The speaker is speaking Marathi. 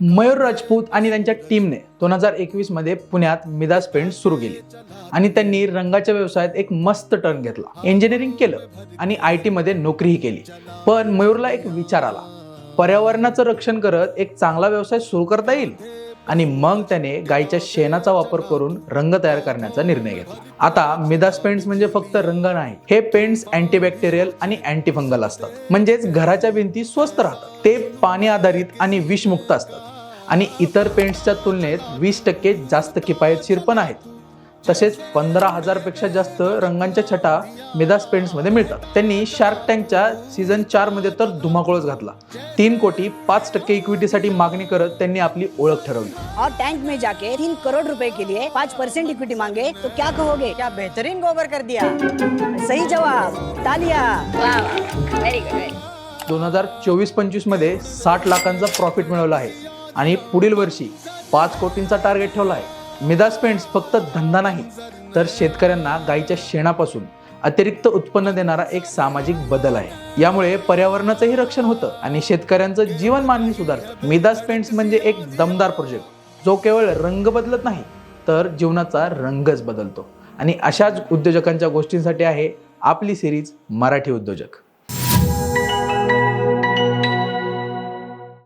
मयूर राजपूत आणि त्यांच्या टीमने दोन हजार एकवीसमध्ये पुण्यात मिदास पेंट सुरू केली. आणि त्यांनी रंगाच्या व्यवसायात एक मस्त टर्न घेतला. इंजिनिअरिंग केलं आणि आय टी मध्ये नोकरीही केली. पण मयूरला एक विचार आला. पर्यावरणाचं रक्षण करत एक चांगला व्यवसाय सुरू करता येईल? आणि मग त्याने गायीच्या शेणाचा वापर करून रंग तयार करण्याचा निर्णय घेतला. आता मिदास पेंट्स म्हणजे फक्त रंग नाही हे पेंट्स अँटीबॅक्टेरियल आणि अँटीफंगल असतात. म्हणजेच घराच्या भिंती स्वस्त राहतात. ते पाणी आधारित आणि विषमुक्त असतात. आणि इतर पेंट्सच्या तुलनेत वीस टक्के जास्त किफायतशीर पण आहेत. तसेच पंधरा हजारपेक्षा जास्त रंगांच्या छटा मिदास पेंट्समध्ये मिळतात. त्यांनी शार्क टँकच्या सीझन चारमध्ये तर धुमाकूळच घातला. तीन कोटी पाच टक्के इक्विटीसाठी मागणी करत त्यांनी आपली ओळख ठरवली. और टैंक में जाके तीन करोड़ रुपए के लिए पाँच परसेंट इक्विटी मांगे तो क्या कहोगे? क्या बेहतरीन गोबर कर दिया. सही जवाब तालिया. व्हेरी गुड दोन हजार चोवीस पंचवीसमध्ये साठ लाखांचा प्रॉफिट मिळवला आहे. आणि पुढील वर्षी पाच कोटींचा टार्गेट ठेवला आहे. मिदास पेंट्स फक्त धंदा नाही तर शेतकऱ्यांना गाईच्या शेणापासून अतिरिक्त उत्पन्न देणारा एक सामाजिक बदल आहे. यामुळे पर्यावरणाचंही रक्षण होतं आणि शेतकऱ्यांचं जीवनमानही सुधारतं. मिदास पेंट्स म्हणजे एक दमदार प्रोजेक्ट जो केवळ रंग बदलत नाही तर जीवनाचा रंगच बदलतो. आणि अशाच उद्योजकांच्या गोष्टींसाठी आहे आपली सिरीज मराठी उद्योजक.